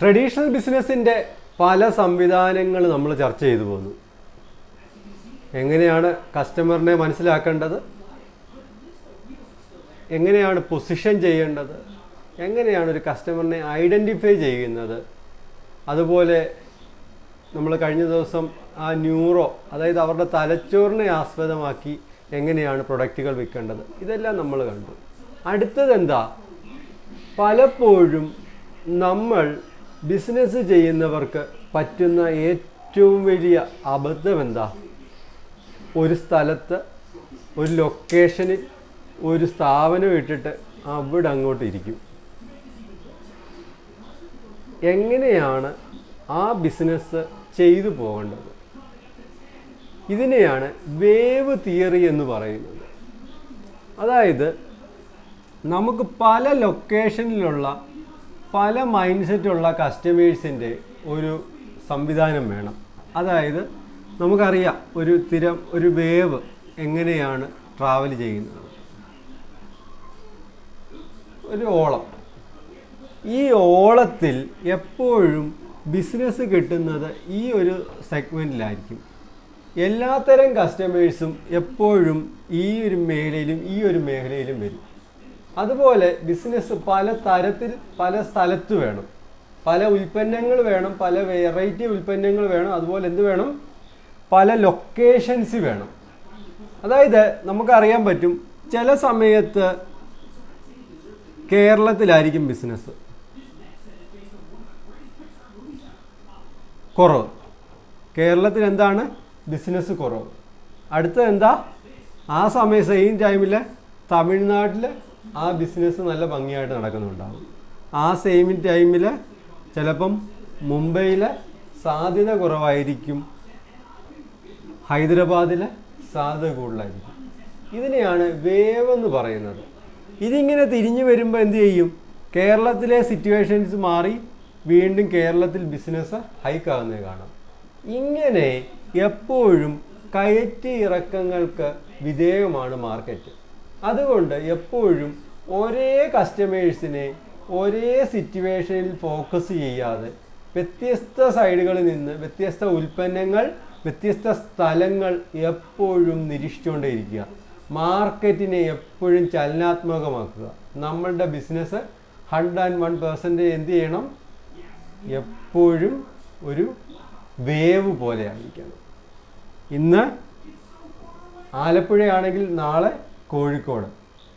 Traditional ബിസിനസ്സിന്റെ പല സംവിധാനങ്ങൾ നമ്മൾ ചർച്ച ചെയ്തു പോന്നു. എങ്ങനെയാണ് കസ്റ്റമറിനെ മനസ്സിലാക്കേണ്ടത്? എങ്ങനെയാണ് പൊസിഷൻ ചെയ്യേണ്ടത്? എങ്ങനെയാണ് ഒരു കസ്റ്റമറിനെ ഐഡന്റിഫൈ ചെയ്യുന്നത്? അതുപോലെ നമ്മൾ കഴിഞ്ഞ ദിവസം ആ ന്യൂറോ അതായത് അവരുടെ തലച്ചോറിനെ ആസ്പദമാക്കി എങ്ങനെയാണ് പ്രൊഡക്റ്റുകൾ വിൽക്കേണ്ടത്? ഇതെല്ലാം നമ്മൾ കണ്ടു. അടുത്തതെന്താ പലപ്പോഴും നമ്മൾ ബിസിനസ് ചെയ്യുന്നവർക്ക് പറ്റുന്ന ഏറ്റവും വലിയ അബദ്ധം എന്താ ഒരു സ്ഥലത്ത് ഒരു ലൊക്കേഷനിൽ ഒരു സ്ഥാപനം ഇട്ടിട്ട് അവിടെ അങ്ങോട്ട് ഇരിക്കും. എങ്ങനെയാണ് ആ ബിസിനസ് ചെയ്തു പോകേണ്ടത്? ഇതിനെയാണ് വേവ് തിയറി എന്ന് പറയുന്നത്. അതായത് നമുക്ക് പല ലൊക്കേഷനിലുള്ള പല മൈൻഡ് സെറ്റുള്ള കസ്റ്റമേഴ്സിന്റെ ഒരു സംവിധാനം വേണം. അതായത് നമുക്കറിയാം ഒരു തിരം ഒരു വേവ് എങ്ങനെയാണ് ട്രാവൽ ചെയ്യുന്നത്. ഒരു ഓളം. ഈ ഓളത്തിൽ എപ്പോഴും ബിസിനസ് കിട്ടുന്നത് ഈ ഒരു സെഗ്മെന്റിലായിരിക്കും എല്ലാത്തരം കസ്റ്റമേഴ്സും എപ്പോഴും ഈ ഒരു മേഖലയിലും ഈ ഒരു മേഖലയിലും വരും. അതുപോലെ ബിസിനസ് പല തരത്തിൽ പല സ്ഥലത്ത് വേണം. പല ഉൽപ്പന്നങ്ങൾ വേണം പല വെറൈറ്റി ഉൽപ്പന്നങ്ങൾ വേണം അതുപോലെ എന്ത് വേണം? പല ലൊക്കേഷൻസ് വേണം. അതായത് നമുക്കറിയാൻ പറ്റും ചില സമയത്ത് കേരളത്തിലായിരിക്കും ബിസിനസ് കുറവ്. കേരളത്തിൽ എന്താണ്? ബിസിനസ് കുറവ്. അടുത്തത് എന്താ? ആ സമയം സെയിം ടൈമിൽ തമിഴ്നാട്ടിൽ ആ ബിസിനസ് നല്ല ഭംഗിയായിട്ട് നടക്കുന്നുണ്ടാവും ആ സെയിം ടൈമിൽ ചിലപ്പം മുംബൈയിൽ സാധ്യത കുറവായിരിക്കും. ഹൈദരാബാദിലെ സാധ്യത കൂടുതലായിരിക്കും. ഇതിനെയാണ് വേവ് എന്ന് പറയുന്നത്. ഇതിങ്ങനെ തിരിഞ്ഞു വരുമ്പോൾ എന്ത് ചെയ്യും? കേരളത്തിലെ സിറ്റുവേഷൻസ് മാറി വീണ്ടും കേരളത്തിൽ ബിസിനസ് ഹൈക്ക് ആകുന്നത് കാണാം. ഇങ്ങനെ എപ്പോഴും കയറ്റി ഇറക്കങ്ങൾക്ക് വിധേയമാണ് മാർക്കറ്റ് അതുകൊണ്ട് എപ്പോഴും ഒരേ കസ്റ്റമേഴ്സിനെ ഒരേ സിറ്റുവേഷനിൽ ഫോക്കസ് ചെയ്യാതെ വ്യത്യസ്ത സൈഡുകളിൽ നിന്ന് വ്യത്യസ്ത ഉൽപ്പന്നങ്ങൾ വ്യത്യസ്ത സ്ഥലങ്ങൾ എപ്പോഴും നിരീക്ഷിച്ചുകൊണ്ടേയിരിക്കുക. മാർക്കറ്റിനെ എപ്പോഴും ചലനാത്മകമാക്കുക. നമ്മളുടെ business hundred and one percentage എന്ത് ചെയ്യണം? എപ്പോഴും ഒരു വേവ് പോലെ ആയിരിക്കണം. ഇന്ന് ആലപ്പുഴയാണെങ്കിൽ നാളെ കോഴിക്കോട്.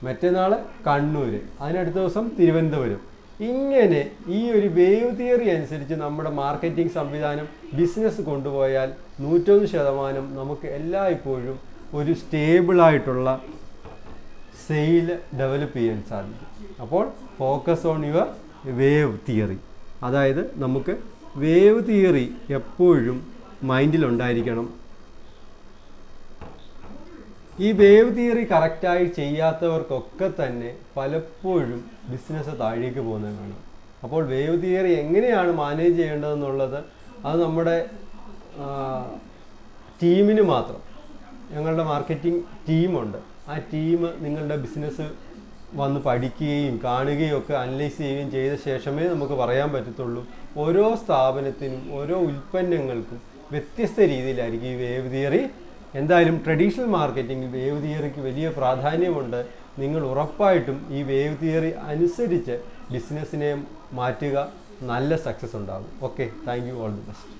മറ്റന്നാൾ കണ്ണൂർ അതിനടുത്ത ദിവസം തിരുവനന്തപുരം. ഇങ്ങനെ ഈ ഒരു വേവ് തിയറി അനുസരിച്ച് നമ്മുടെ മാർക്കറ്റിംഗ് സംവിധാനം ബിസിനസ് കൊണ്ടുപോയാൽ നൂറ്റൊന്ന് ശതമാനം നമുക്ക് എല്ലായ്പ്പോഴും ഒരു സ്റ്റേബിളായിട്ടുള്ള സെയിൽ ഡെവലപ്പ് ചെയ്യാൻ സാധിക്കും. അപ്പോൾ focus on your wave theory. അതായത് നമുക്ക് വേവ് തിയറി എപ്പോഴും മൈൻഡിലുണ്ടായിരിക്കണം ഈ വേവ് തിയറി കറക്റ്റായി ചെയ്യാത്തവർക്കൊക്കെ തന്നെ പലപ്പോഴും ബിസിനസ് താഴേക്ക് പോകുന്നത് കാണാം. അപ്പോൾ വേവ് തിയറി എങ്ങനെയാണ് മാനേജ് ചെയ്യേണ്ടതെന്നുള്ളത് അത് നമ്മുടെ ടീമിന് മാത്രം. ഞങ്ങളുടെ മാർക്കറ്റിംഗ് ടീമുണ്ട് ആ ടീം നിങ്ങളുടെ ബിസിനസ് വന്ന് പഠിക്കുകയും കാണുകയും ഒക്കെ അനലൈസ് ചെയ്യുകയും ചെയ്ത ശേഷമേ നമുക്ക് പറയാൻ പറ്റത്തുള്ളൂ. ഓരോ സ്ഥാപനത്തിനും ഓരോ ഉൽപ്പന്നങ്ങൾക്കും വ്യത്യസ്ത രീതിയിലായിരിക്കും ഈ വേവ് തിയറി എന്തായാലും ട്രഡീഷണൽ മാർക്കറ്റിംഗിൽ വേവ് തിയറിക്ക് വലിയ പ്രാധാന്യമുണ്ട്. നിങ്ങൾ ഉറപ്പായിട്ടും ഈ വേവ് തിയറി അനുസരിച്ച് ബിസിനസ്സിനെ മാറ്റുക. നല്ല സക്സസ് ഉണ്ടാകും. Okay thank you all the best